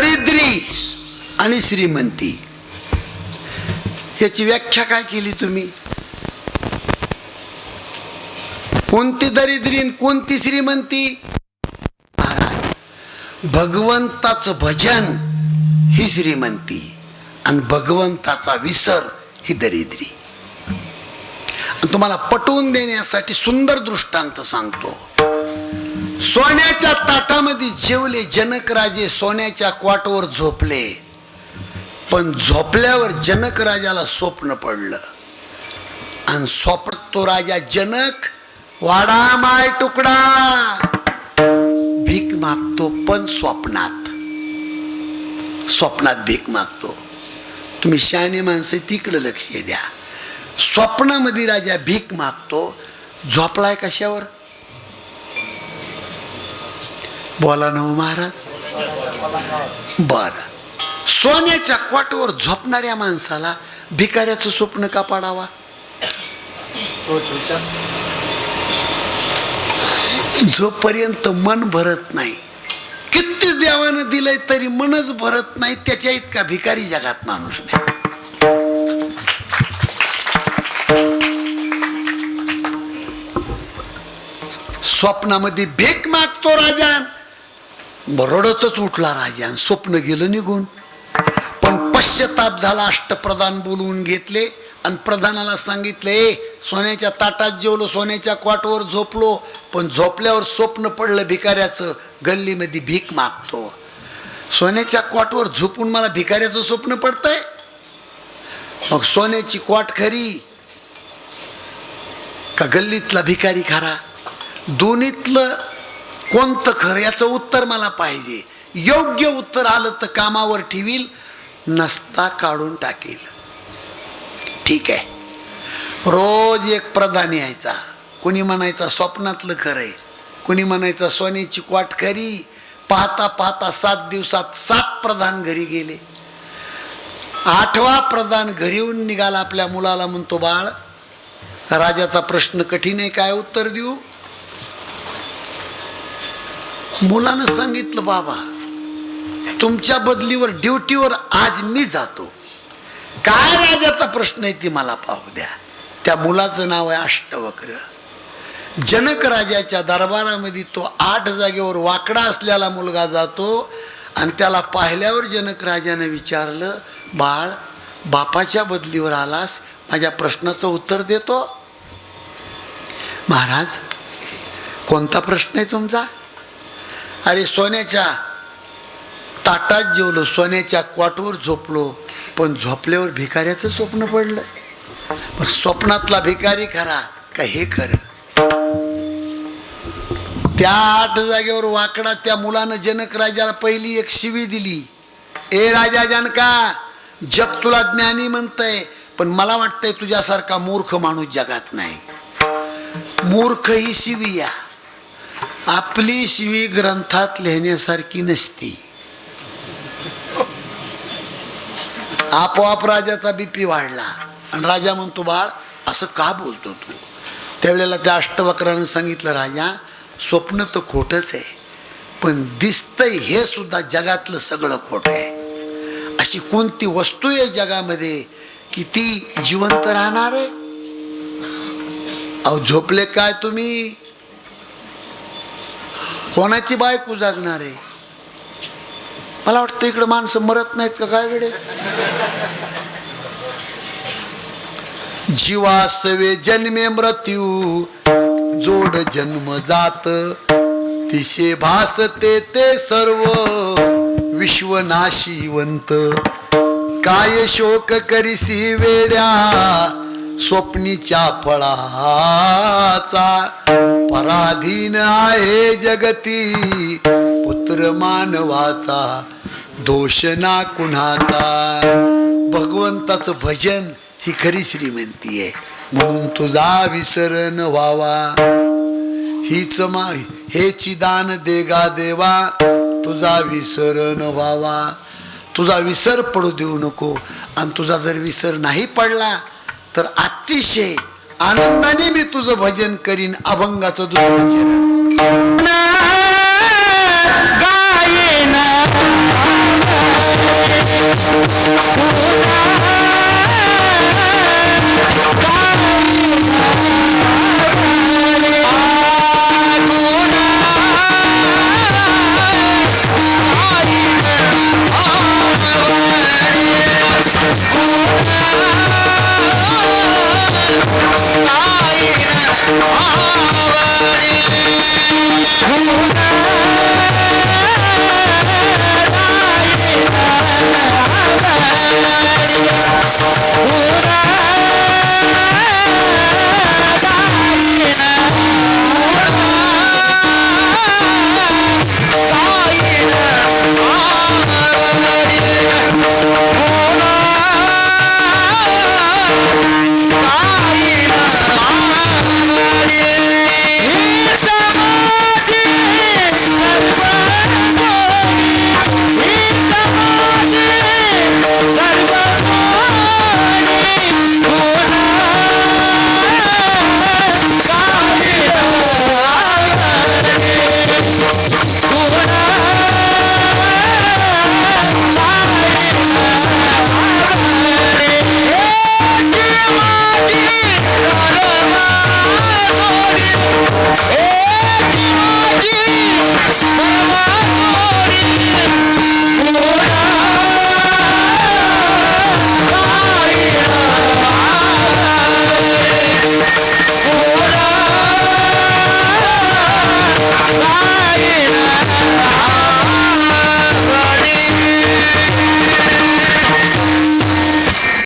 दरिद्री आणि श्रीमंती. याची व्याख्या काय केली तुम्ही? कोणती दरिद्री कोणती श्रीमंती? भगवंताचं भजन ही श्रीमंती आणि भगवंताचा विसर ही दरिद्री आणि तुम्हाला पटवून देण्यासाठी सुंदर दृष्टांत सांगतो. सोन्याच्या ताटामध्ये जेवले जनक राजे सोन्याच्या क्वाटवर झोपले. पण झोपल्यावर जनक राजाला स्वप्न पडलं. आणि स्वप्नात तो राजा जनक वाडा माय तुकडा. भीक मागतो पण स्वप्नात. स्वप्नात भीक मागतो. तुम्ही शहाणे माणसं तिकडं लक्ष द्या. स्वप्नामध्ये राजा भीक मागतो. झोपलाय कशावर? बोला ना हो महाराज. बर. सोन्याच्या क्वाटवर झोपणाऱ्या माणसाला भिकाऱ्याचं स्वप्न का पाडावा? जोपर्यंत मन भरत नाही किती देवानं दिलंय तरी मनच भरत नाही त्याच्या इतका भिकारी जगात माणूस नाही. स्वप्नामध्ये भीक मागतो राजा रडतच उठला राजा स्वप्न गेलं निघून. पण पश्चाताप झाला अष्टप्रधान बोलवून घेतले आणि प्रधानाला सांगितले सोन्याच्या ताटात जेवलो सोन्याच्या क्वाटवर झोपलो पण झोपल्यावर स्वप्न पडलं भिकाऱ्याचं गल्लीमध्ये भीक मागतो. सोन्याच्या क्वाटवर झोपून मला भिकाऱ्याचं स्वप्न पडतंय? मग सोन्याची क्वाट खरी? का गल्लीतला भिकारी खरा? दोन्हीतलं कोणतं खरं याचं उत्तर मला पाहिजे? योग्य उत्तर आलं तर कामावर ठेवील नसता काढून टाकेल. ठीक आहे. रोज एक प्रधान यायचा. कुणी म्हणायचा स्वप्नातलं खरंय कुणी म्हणायचा सोन्याची क्वाट खरी. पाहता पाहता सात दिवसात सात प्रधान घरी गेले. आठवा प्रधान घरी येऊन निघाला आपल्या मुलाला म्हणतो बाळ राजाचा प्रश्न कठीण आहे काय उत्तर देऊ? मुलानं सांगितलं बाबा तुमच्या बदलीवर ड्युटीवर आज मी जातो. काय राजाचा प्रश्न आहे ती मला पाहू द्या. त्या मुलाचं नाव आहे अष्टवक्र. जनक राजाच्या दरबारामध्ये तो आठ जागेवर वाकडा असलेला मुलगा जातो आणि त्याला पाहिल्यावर जनक राजाने विचारलं बाळ बापाच्या बदलीवर आलास? माझ्या प्रश्नाचं उत्तर देतो. महाराज कोणता प्रश्न आहे तुमचा? अरे सोन्याच्या ताटात जेवलो सोन्याच्या क्वाटवर झोपलो पण झोपल्यावर भिकाऱ्याचं स्वप्न पडलं. मग स्वप्नातला भिकारी खरा का हे खरं? त्या आठ जागेवर वाकडा त्या मुलानं जनक राजाला पहिली एक शिवी दिली. ए राजा जनका जग तुला ज्ञानी म्हणतंय पण मला वाटतंय तुझ्यासारखा मूर्ख माणूस जगात नाही. मूर्ख ही शिवी या. आपली शिवी ग्रंथात लिहिण्यासारखी नसती. आपोआप राजाचा बीपी वाढला. आणि राजा म्हणतो बाळ असं का बोलतो तू? त्यावेळेला त्या अष्टवक्रानं सांगितलं राजा स्वप्न तर खोटंच आहे पण दिसतंय हे सुद्धा जगातलं सगळं खोटं आहे. अशी कोणती वस्तू आहे जगामध्ये की ती जिवंत राहणार आहे? अहो झोपले काय तुम्ही? कोणाची बायको जागणार? आहे मला वाटतं इकडं माणसं मरत नाहीत का? काय गडे? जीवासवे जन्मे मृत्यू जोड जन्म जात. तिशे भासते ते सर्व विश्वनाशीवंत काय शोक करीसी वेड्या स्वप्नीच्या फळाचा पराधीन आहे जगती पुत्र मानवाचा दोष ना कुणाचा. भगवंताचं भजन ही खरी श्रीमंती आहे. म्हणून तुझा विसरण व्हावा. हीच मा हे चिदान देगा देवा. तुझा विसरण व्हावा. तुझा विसर पडू देऊ नको. आणि तुझा जर विसर नाही पडला तर अतिशय आनंदाने मी तुझं भजन करीन अभंगाचं दुसरं चरण. সোনা